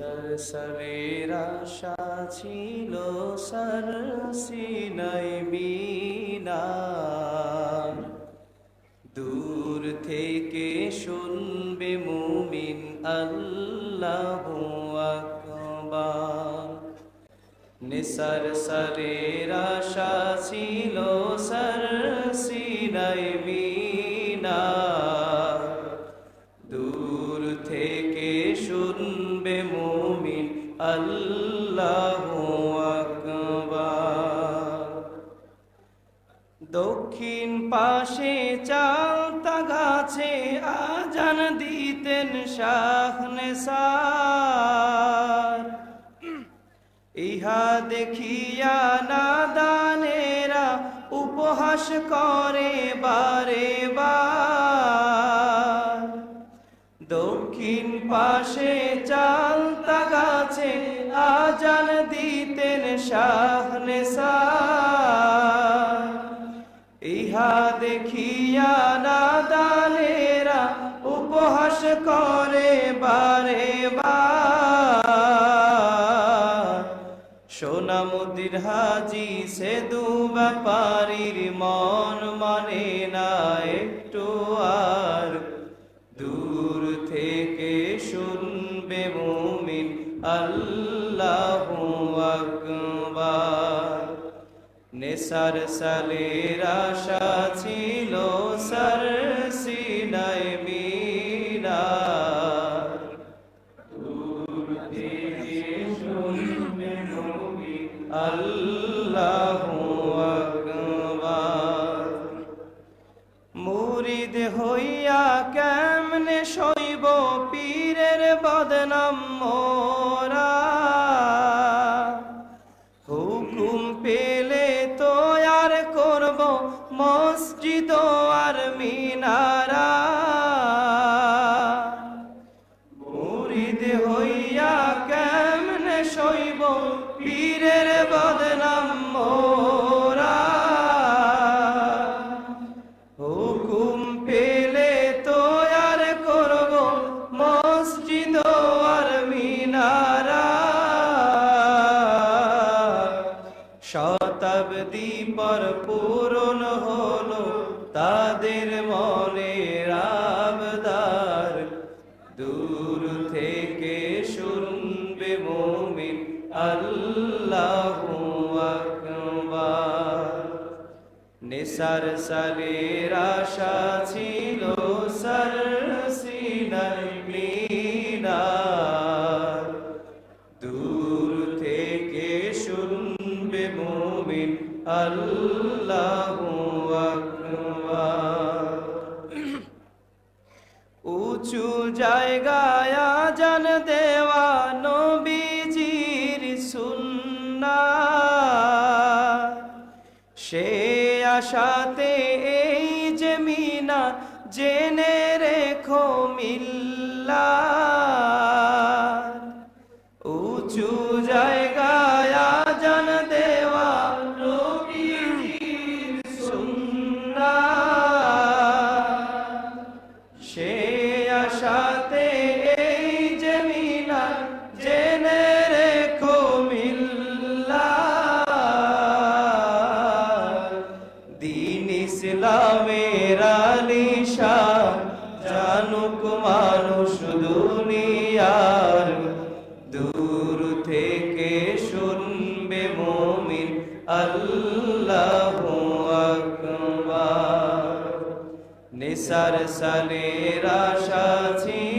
সরসরের আশা সর সিনাই মিনার দূর থেকে শুনবে মুমিন আল্লাহ আকবার। নিসার সরের আশা সর সিনাই দক্ষিণ পাশে চালতা গাছে আজান দিতেন শাহনে সার ইহা দেখিয়া নাদানেরা উপহাস করে বারে বার। দক্ষিণ পাশে চালতা গাছে আজান দিতেন শাহনে সার ইহা দেখিয়া নাদানেরা উপহাস করে বারে সোনা মুদির হাজি সে দু ব্যাপারীর মন মানে না নেসার সালের আশা ছিল সর। মুরিদ হইয়া কেমনে শৈব পীরের আল্লাহ আকবার। নিসার সালের আশা ছিল সর সিনাই মিনার। দূর থেকে শুনবে মুমিন আল্লাহ আকবার। উঁচু জায়গায় সে আশাতে এই যে মিনা জেনে রেখো মিল্লা উঁচু জায়গায় দিন ইসলামের আলিশা জানুক মানুষ দুনিয়ার। দূর থেকে শুনবে মুমিন, আল্লাহ আকবার। নিসার সালের আশা ছিল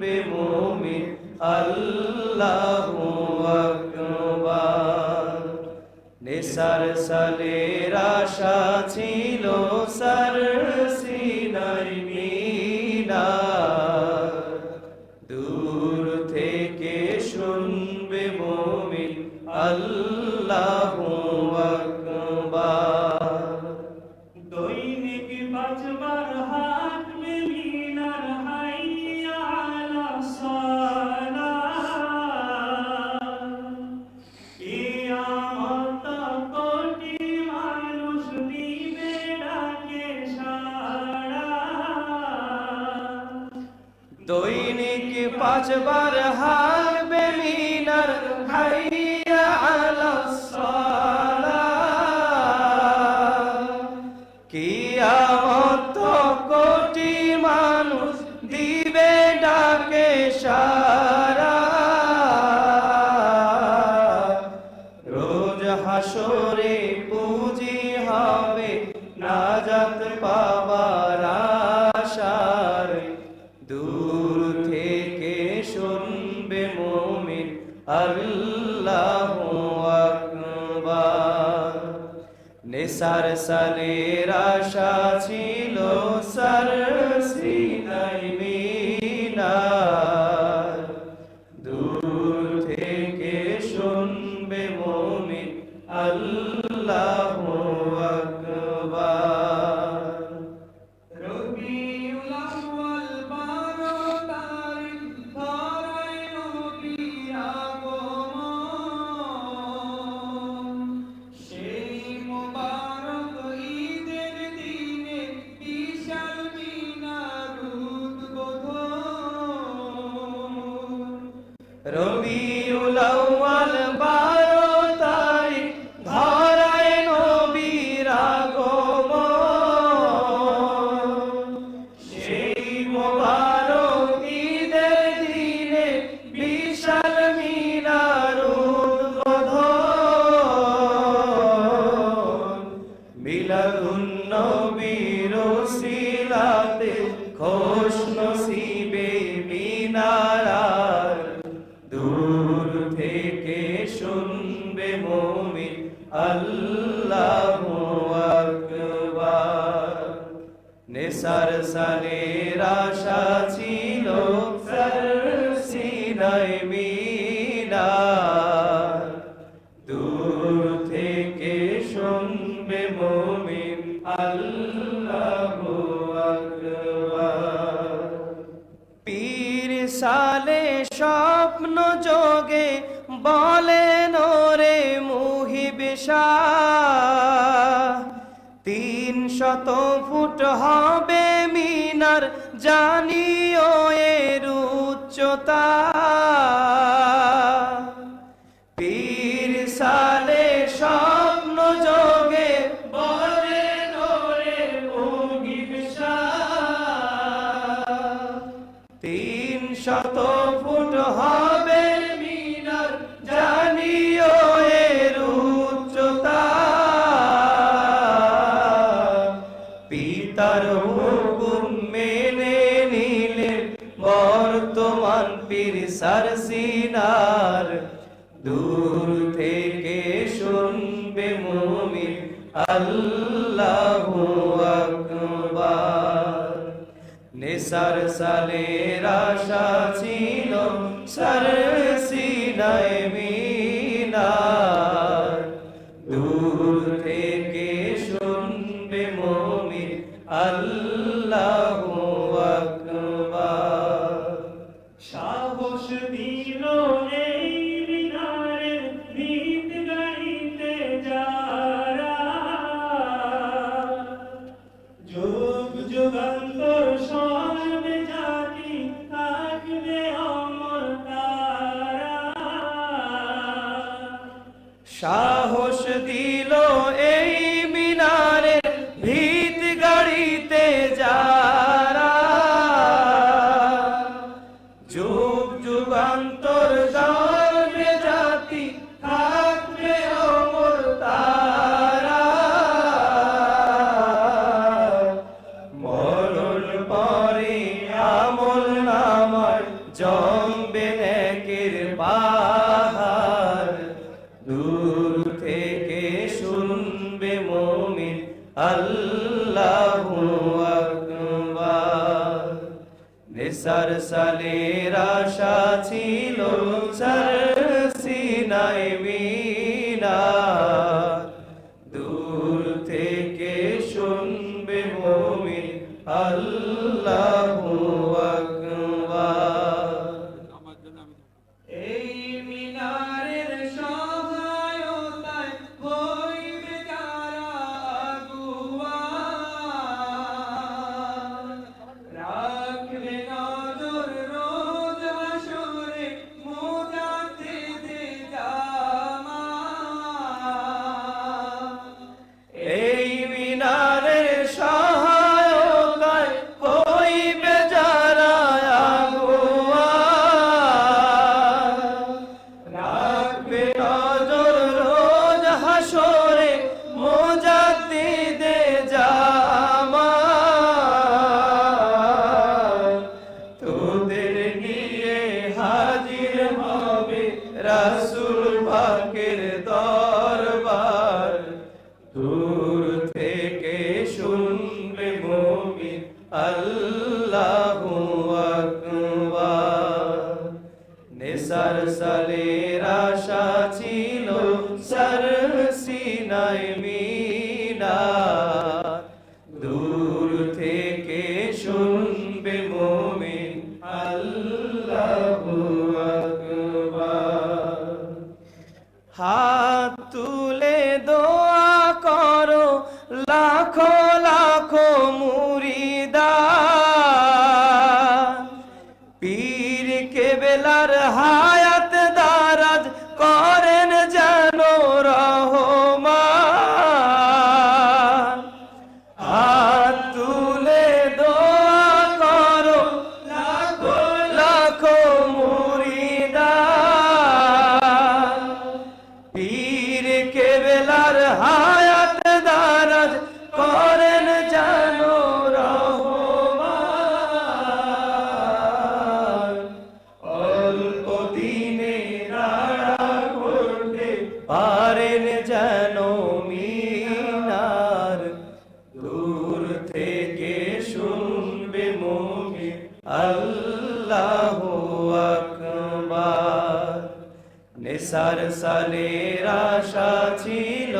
بمؤمن الله أكبر নিসার সালে পাঁচবার হারবে মিনার হাইয়া আলাস কিয়ামত কোটি মানুষ দিবে ডাকে সারা। রোজ হাসরে সার সালের আশা ছিল সার হবে মিনার জানিও এর উচ্চতা। শুনবে মুমিন আল্লাহু আকবার। নিসার সালের আশা ছিল সার I nine. আল্লাহ আকবার। নিসার সালের আশা ছিল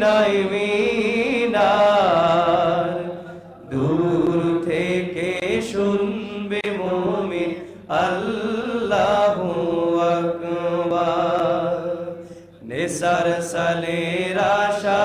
মিনাই মিনার। দূর থেকে শুনবে মুমিন আল্লাহু আকবার। নেসার সালের আশা